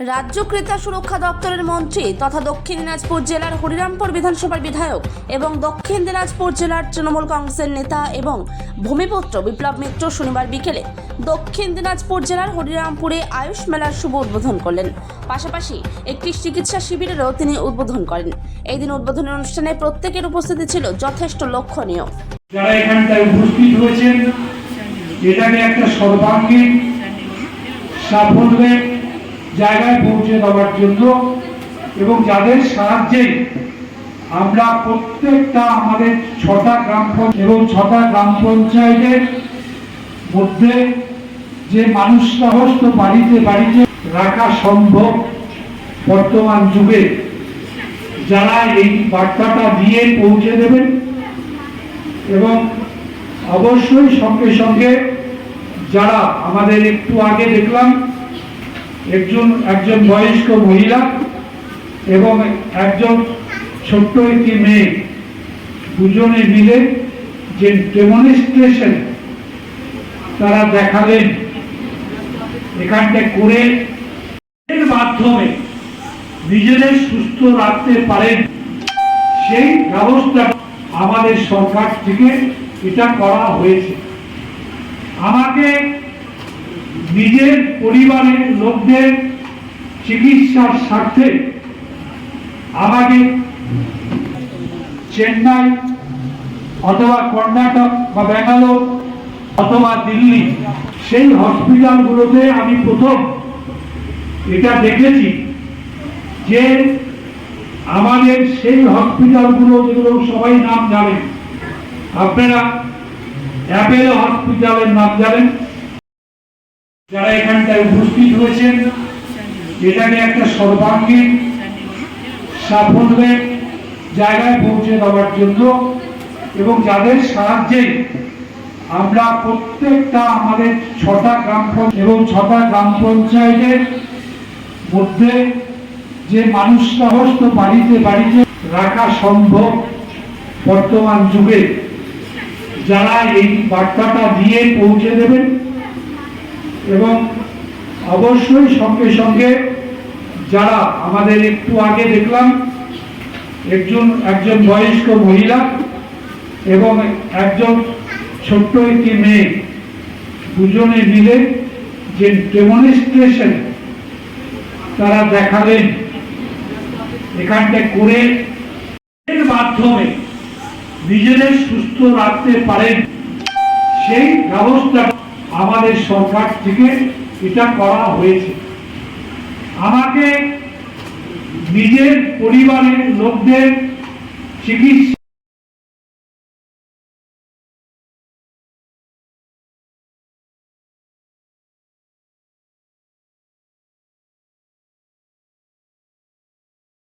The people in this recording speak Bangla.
রাজ্য ক্রেতা সুরক্ষা দপ্তরের মন্ত্রী তথা দক্ষিণ দিনাজপুর জেলার হরিরামপুর বিধানসভার বিধায়ক এবং দক্ষিণ দিনাজপুর জেলার তৃণমূল কংগ্রেসের নেতা এবং ভূমিপুত্র বিপ্লব মিত্র শনিবার বিকেলে দক্ষিণ দিনাজপুর জেলার হরিরামপুরে আয়ুষ মেলার শুভ উদ্বোধন করলেন। পাশাপাশি একটি চিকিৎসা শিবিরেরও তিনি উদ্বোধন করেন। এই দিন উদ্বোধনী অনুষ্ঠানে প্রত্যেকের উপস্থিতি ছিল যথেষ্ট লক্ষণীয়। যারা উপস্থিত হয়েছেন, এটাকে একটা সর্বাঙ্গীন সাফল্যের জায়গায় পৌঁছে দেওয়ার জন্য এবং যাদের সাহায্যে আমরা প্রত্যেকটা আমাদের ছটা গ্রাম এবং ছটা গ্রাম পঞ্চায়েতের মধ্যে যে মানুষ সমস্ত বাড়িতে বাড়িতে রাখা সম্ভব বর্তমান যুগে, যারা এই বার্তাটা দিয়ে পৌঁছে দেবেন এবং অবশ্যই সঙ্গে সঙ্গে যারা আমাদের একটু আগে দেখলাম একজন একজন বয়স্ক মহিলা এবং একজন ছোট্ট একটি মেয়ে। দুজনে মিলে যে ডেমনস্ট্রেশন তারা দেখালেন, এখানটা করে এর মাধ্যমে নিজেদের সুস্থ রাখতে পারেন। সেই ব্যবস্থা আমাদের সরকার থেকে এটা করা হয়েছে। আমাকে নিজের পরিবারের লোকদের চিকিৎসার স্বার্থে আমাকে চেন্নাই অথবা কর্ণাটক বা ব্যাঙ্গালোর অথবা দিল্লি সেই হসপিটালগুলোতে আমি প্রথম এটা দেখেছি যে আমাদের সেই হসপিটালগুলো যেগুলো সবাই নাম জানেন। আপনারা অ্যাপেলো হসপিটালের নাম জানেন। যারা এখানটায় উপস্থিত হয়েছেন, এটাকে একটা সর্বাঙ্গীন সাফল্যের জায়গায় পৌঁছে দেওয়ার জন্য এবং যাদের সাহায্যে আমরা প্রত্যেকটা আমাদের ছটা গ্রাম এবং ছটা গ্রাম পঞ্চায়েতের মধ্যে যে মানুষ সমস্ত বাড়িতে বাড়িতে রাখা সম্ভব বর্তমান যুগে, যারা এই বার্তাটা দিয়ে পৌঁছে দেবেন এবং অবশ্যই সঙ্গে সঙ্গে যারা আমাদের একটু আগে দেখলাম, একজন একজন বয়স্ক মহিলা এবং একজন ছোট্ট একটি মেয়ে, দুজনে মিলে যে ডেমনস্ট্রেশন তারা দেখালেন এখানটা করে এর মাধ্যমে নিজেদের সুস্থ রাখতে পারেন, সেই ব্যবস্থা আমাদের সরকার থেকে এটা করা হয়েছে। আমাকে নিজের পরিবারের লোকদের চিকিৎসা